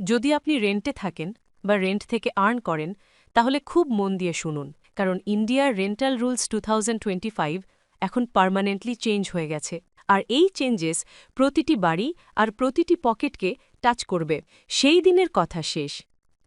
যদি আপনি রেন্টে থাকেন বা রেন্ট থেকে আর্ন করেন, তাহলে খুব মন দিয়ে শুনুন, কারণ ইন্ডিয়ার রেন্টাল রুলস টু এখন পার্মানেন্টলি চেঞ্জ হয়ে গেছে। আর এই চেঞ্জেস প্রতিটি বাড়ি আর প্রতিটি পকেটকে টাচ করবে। সেই দিনের কথা শেষ,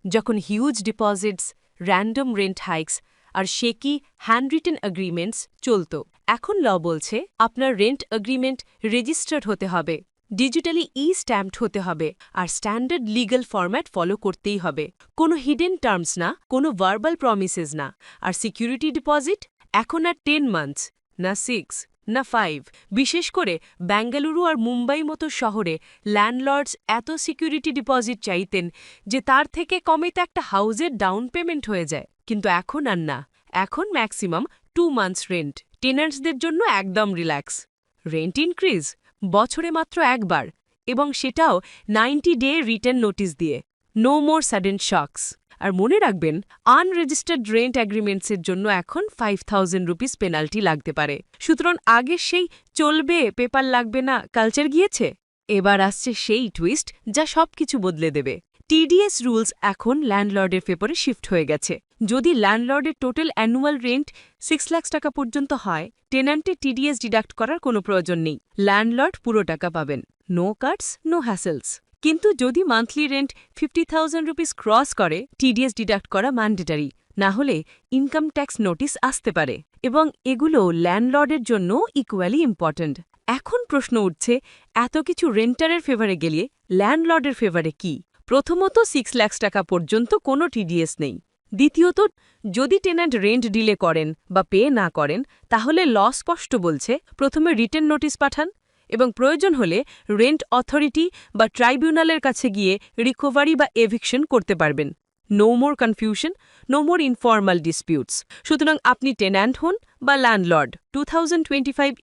যখন huge deposits, random rent hikes আর শেকি হ্যান্ডরিটেন এগ্রিমেন্টস চলত। এখন ল বলছে, আপনার রেন্ট এগ্রিমেন্ট রেজিস্টার্ড হতে হবে। ডিজিটালি ই স্ট্যাম্পড হতে হবে আর স্ট্যান্ডার্ড লিগ্যাল ফরম্যাট ফলো করতেই হবে। কোনো হিডেন টার্মস না, কোনো ভার্বাল প্রমিসেস না। আর সিকিউরিটি ডিপোজিট এখন আর টেন মান্থস, না সিক্স, না ফাইভ। বিশেষ করে বেঙ্গালুরু আর মুম্বাই মতো শহরে ল্যান্ডলর্ডস এত সিকিউরিটি ডিপোজিট চাইতেন যে তার থেকে কমে তো একটা হাউজের ডাউন পেমেন্ট হয়ে যায়। কিন্তু এখন আর না। এখন ম্যাক্সিমাম টু মান্থস রেন্ট। টেনার্সদের জন্য একদম রিল্যাক্স। Rent increase. বছরে মাত্র একবার এবং সেটাও নাইনটি ডে রিটার্ন নোটিস দিয়ে। নো মোর সাডেন শক্স আর মনে রাখবেন আনরেজিস্টার্ড রেন্ট অ্যাগ্রিমেন্টসের জন্য এখন ফাইভ থাউজেন্ড রুপিস পেনাল্টি লাগতে পারে। সুতরাং আগে সেই চলবে পেপার লাগবে না কালচার গিয়েছে? এবার আসছে সেই টুইস্ট যা সব কিছু বদলে দেবে। টিডিএস রুলস এখন ল্যান্ডলর্ডের পেপারে শিফট হয়ে গেছে। যদি ল্যান্ডলর্ডের total annual rent six lakh টাকা পর্যন্ত হয় টেনান্টে টিডিএস ডিডাক্ট করার কোনো প্রয়োজন নেই। ল্যান্ডলর্ড পুরো টাকা পাবেন। No cuts, no hassles. কিন্তু যদি monthly rent fifty thousand rupees cross করে, টিডিএস ডিডাক্ট করা ম্যান্ডেটারি, না হলে ইনকাম ট্যাক্স নোটিস আসতে পারে। এবং এগুলো ল্যান্ডলর্ডের জন্য ইকুয়ালি ইম্পর্ট্যান্ট এখন প্রশ্ন উঠছে, এত কিছু রেন্টারের ফেভারে গেলে ল্যান্ডলর্ডের ফেভারে কি? প্রথমত সিক্স লাখ টাকা পর্যন্ত কোনো টিডিএস নেই। দ্বিতীয়ত, যদি টেন্যান্ট রেন্ট ডিলে করেন বা পে না করেন, তাহলে ল স্পষ্ট বলছে, প্রথমে রিটেন নোটিশ পাঠান এবং প্রয়োজন হলে রেন্ট অথরিটি বা ট্রাইব্যুনালের কাছে গিয়ে রিকভারি বা এভিকশন করতে পারবেন। No more confusion no more informal disputes সুতরাং আপনি টেন্যান্ট হন বা ল্যান্ডলর্ড টু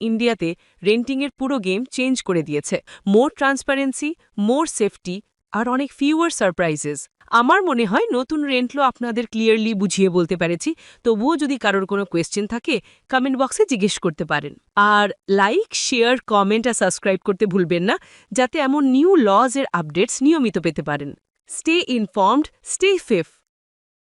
ইন্ডিয়াতে রেন্টিংয়ের পুরো গেম চেঞ্জ করে দিয়েছে। মোর ট্রান্সপারেন্সি মোর সেফটি আর অনেক ফিউয়ার সারপ্রাইজেস আমার মনে হয় নতুন রেন্টলো আপনাদের ক্লিয়ারলি বুঝিয়ে বলতে পেরেছি। তবুও যদি কারোর কোনো কোয়েশ্চেন থাকে কমেন্ট বক্সে জিজ্ঞেস করতে পারেন। আর লাইক শেয়ার কমেন্ট আর সাবস্ক্রাইব করতে ভুলবেন না, যাতে এমন নিউ লজ এর আপডেটস নিয়মিত পেতে পারেন। Stay informed stay ফেফ